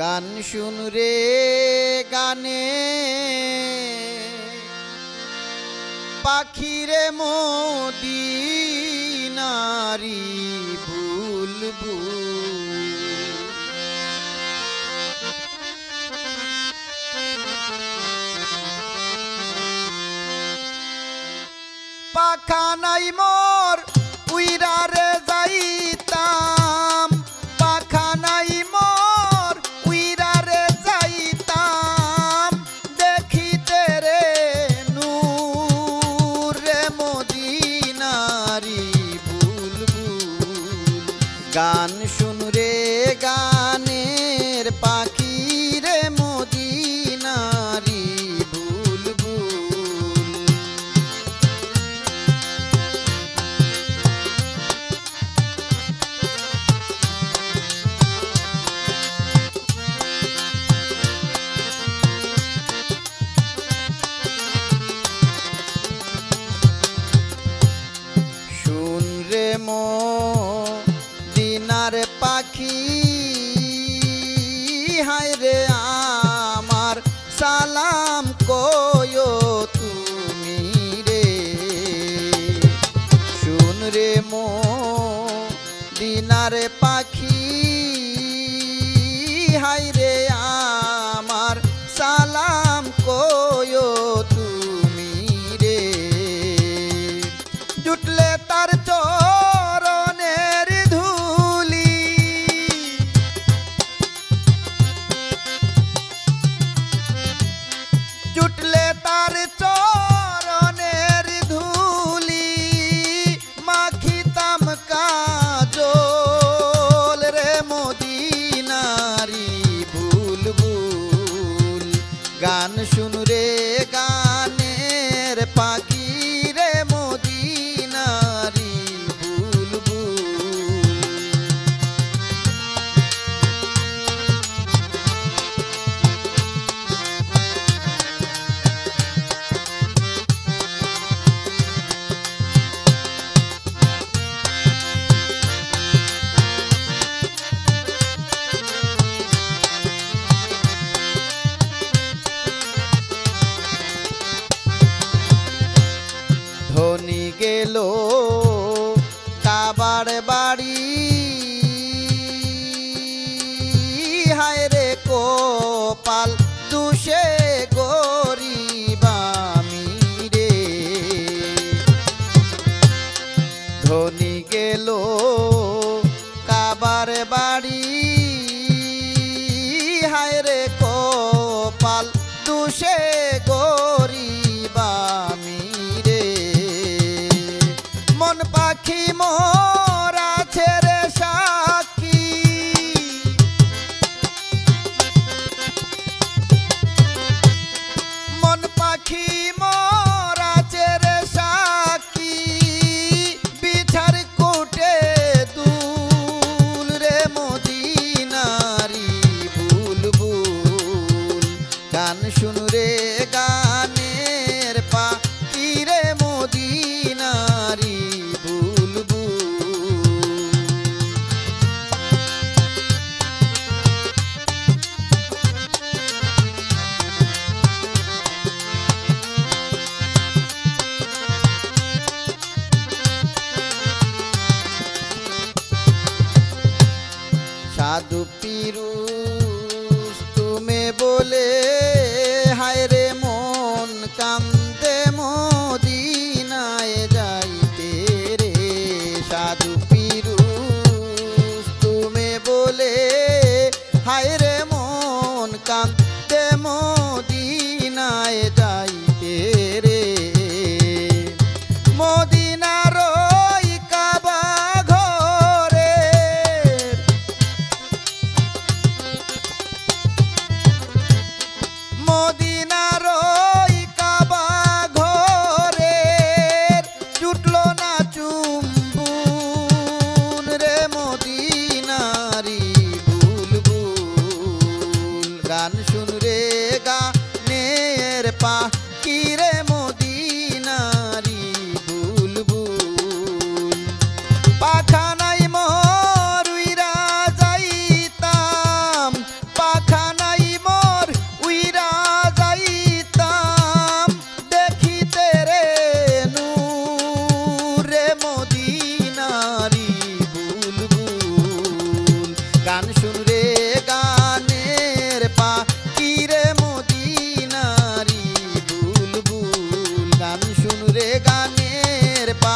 গান শুন রে গানে। পাখিরে মোদি নারী ভুল পাখা নাই মো রে গা। হায় রে আমার সালাম কয় তুমি রে। শুন রে মো দিনারে পাখি হায় রে তার বাড়ি। হায় রে কোপাল, দুষে গরিবামি রে। ধনী গেল কাবার বাড়ি। হায় রে কোপাল, দুষে মোদিনায় pá. গানের পা